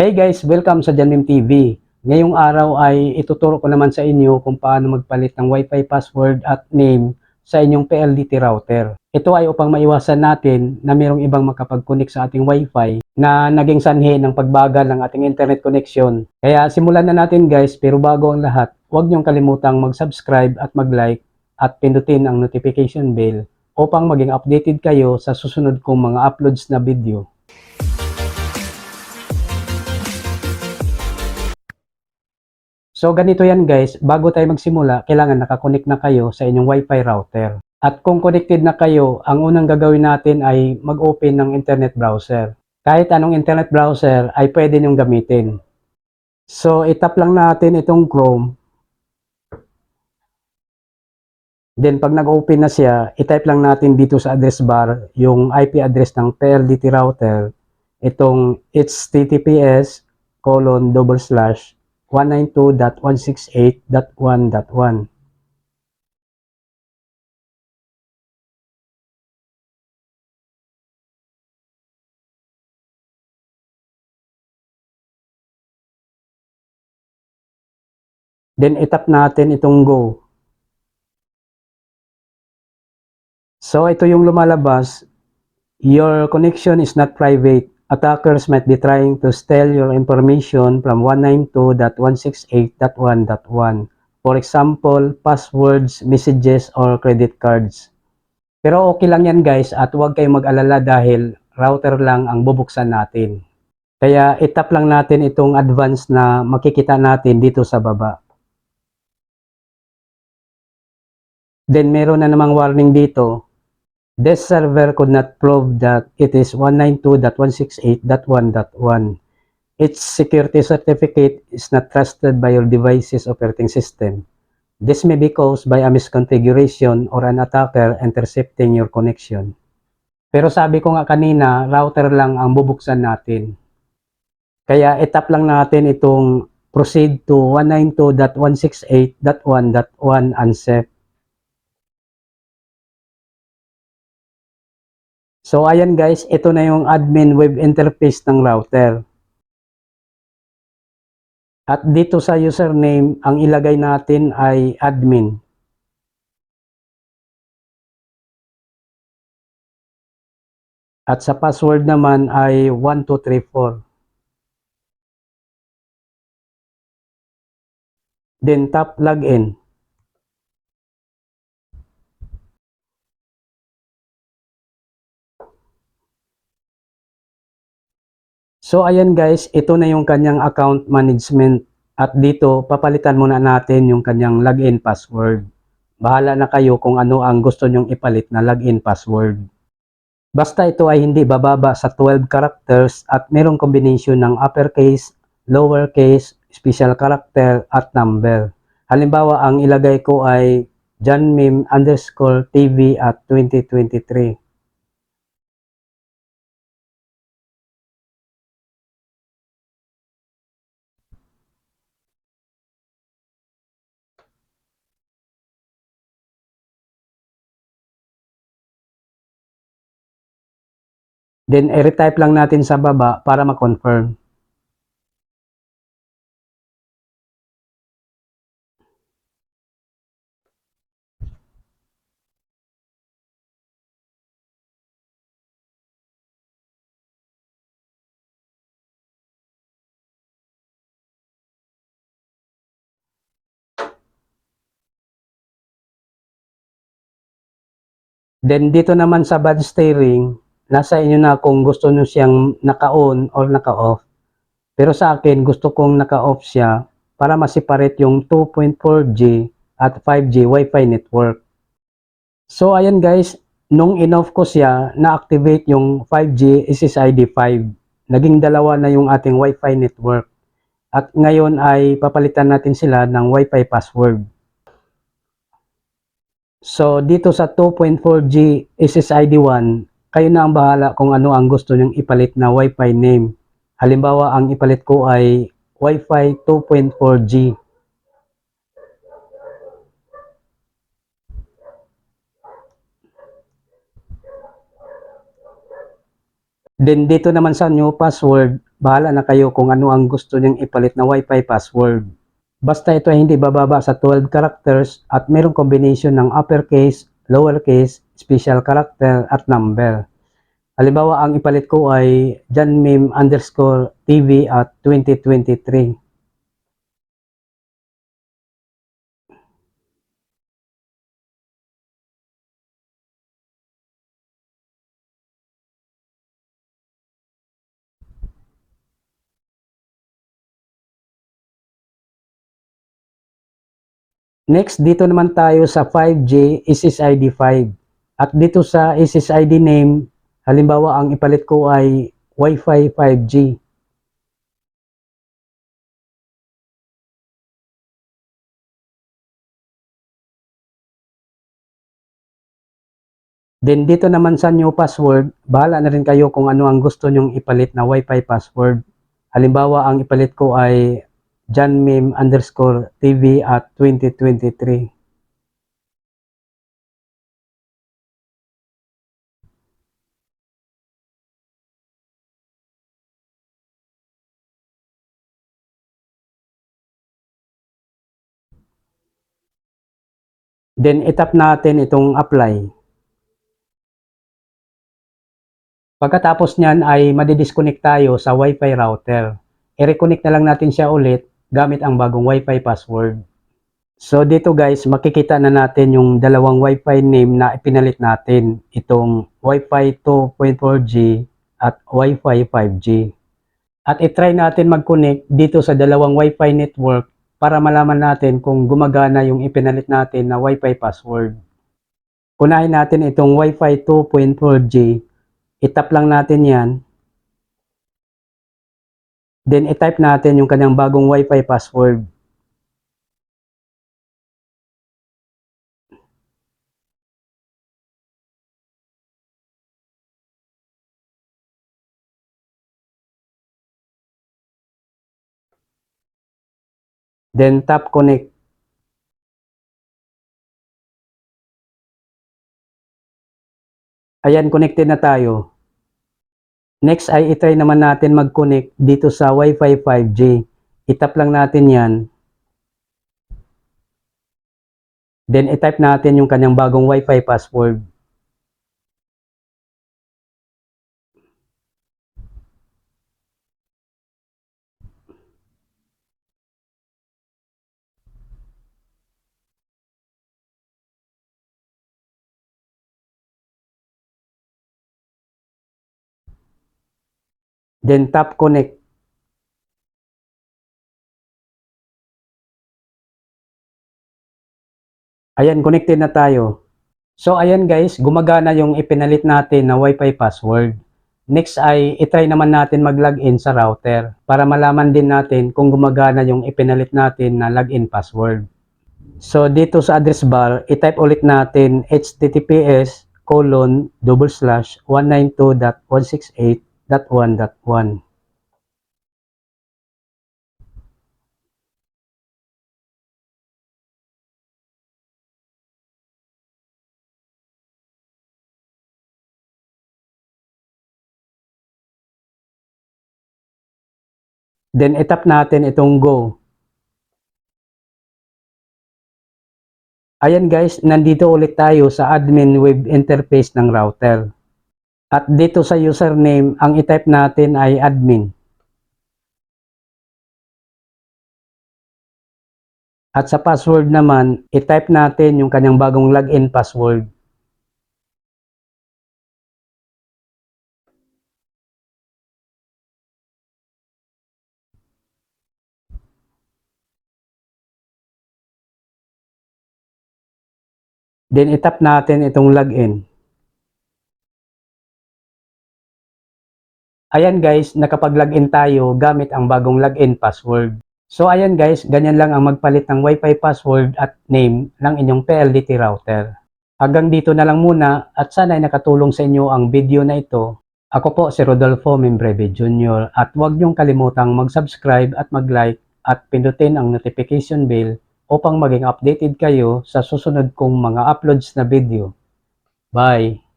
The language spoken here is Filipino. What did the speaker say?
Hey guys, welcome sa Janmim TV. Ngayong araw ay ituturo ko naman sa inyo kung paano magpalit ng Wi-Fi password at name sa inyong PLDT router. Ito ay upang maiwasan natin na mayroong ibang makapag-connect sa ating Wi-Fi na naging sanhi ng pagbagal ng ating internet connection. Kaya simulan na natin guys, pero bago ang lahat, huwag niyong kalimutang mag-subscribe at mag-like at pindutin ang notification bell upang maging updated kayo sa susunod kong mga uploads na video. So ganito yan guys, bago tayo magsimula, kailangan nakakonect na kayo sa inyong Wi-Fi router. At kung connected na kayo, ang unang gagawin natin ay mag-open ng internet browser. Kahit anong internet browser ay pwede niyong gamitin. So itap lang natin itong Chrome. Then pag nag-open na siya, itype lang natin dito sa address bar yung IP address ng PLDT router. Itong https colon double slash 192.168.1.1. Then itap natin itong go. So ito yung lumalabas. Your connection is not private. Attackers might be trying to steal your information from 192.168.1.1. For example, passwords, messages, or credit cards. Pero okay lang yan guys at huwag kayong mag-alala dahil router lang ang bubuksan natin. Kaya itap lang natin itong advance na makikita natin dito sa baba. Then meron na namang warning dito This server could not prove that it is 192.168.1.1. Its security certificate is not trusted by your device's operating system. This may be caused by a misconfiguration or an attacker intercepting your connection. Pero sabi ko nga kanina, router lang ang bubuksan natin. Kaya itap lang natin itong proceed to 192.168.1.1 unset. So ayan guys, ito na yung admin web interface ng router. At dito sa username, ang ilagay natin ay admin. At sa password naman ay 1234. Then tap login. So ayan guys, ito na yung kanyang account management at dito papalitan muna natin yung kanyang login password. Bahala na kayo kung ano ang gusto nyong ipalit na login password. Basta ito ay hindi bababa sa 12 characters at merong combination ng uppercase, lowercase, special character at number. Halimbawa, ang ilagay ko ay janmim underscore TV at 2023. Then, i-retype lang natin sa baba para ma-confirm. Then, dito naman sa bad steering, nasa inyo na kung gusto nyo siyang naka-on or naka-off. Pero sa akin, gusto kong naka-off siya para ma-separate yung 2.4G at 5G Wi-Fi network. So, ayan guys, nung in-off ko siya, na-activate yung 5G SSID 5. Naging dalawa na yung ating Wi-Fi network. At ngayon ay papalitan natin sila ng Wi-Fi password. So, dito sa 2.4G SSID 1, kayo na ang bahala kung ano ang gusto nyong ipalit na Wi-Fi name. Halimbawa, ang ipalit ko ay Wi-Fi 2.4G. Then dito naman sa new password, bahala na kayo kung ano ang gusto nyong ipalit na wifi password. Basta ito ay hindi bababa sa 12 characters at mayroong combination ng uppercase, lowercase, special character at number. Halimbawa, ang ipalit ko ay janmim underscore TV at 2023. Next, dito naman tayo sa 5G SSID 5. At dito sa SSID name, halimbawa ang ipalit ko ay Wi-Fi 5G. Then dito naman sa new password, bahala na rin kayo kung ano ang gusto nyong ipalit na Wi-Fi password. Halimbawa, ang ipalit ko ay janmim underscore TV at 2023. Then itap natin itong apply. Pagkatapos niyan ay madidisconnect tayo sa Wi-Fi router. I-reconnect na lang natin siya ulit gamit ang bagong Wi-Fi password. So dito guys, makikita na natin yung dalawang Wi-Fi name na ipinalit natin. Itong Wi-Fi 2.4G at Wi-Fi 5G. At itry natin mag-connect dito sa dalawang Wi-Fi network para malaman natin kung gumagana yung ipinalit natin na Wi-Fi password. Kunahin natin itong Wi-Fi 2.4G. Itap lang natin yan. Then itype natin yung kanyang bagong Wi-Fi password. Then tap connect. Ayan, connected na tayo. Next ay itry naman natin mag-connect dito sa Wi-Fi 5G. Itap lang natin yan. Then itype natin yung kanyang bagong Wi-Fi password. Then tap connect. Ayan, connected na tayo. So ayan guys, gumagana yung ipinalit natin na Wi-Fi password. Next ay itry naman natin mag-login sa router para malaman din natin kung gumagana yung ipinalit natin na login password. So dito sa address bar, itype ulit natin https colon double slash 192.168.1.1. Then itap natin itong go. Ayan guys, nandito ulit tayo sa admin web interface ng router. At dito sa username, ang itype natin ay admin. At sa password naman, itype natin yung kanyang bagong login password. Then itap natin itong login. Ayan guys, nakapag-login tayo gamit ang bagong login password. So ayan guys, ganyan lang ang magpalit ng Wi-Fi password at name ng inyong PLDT router. Hanggang dito na lang muna at sana ay nakatulong sa inyo ang video na ito. Ako po si Rodolfo Membreve Jr. at huwag niyong kalimutang mag-subscribe at mag-like at pindutin ang notification bell upang maging updated kayo sa susunod kong mga uploads na video. Bye!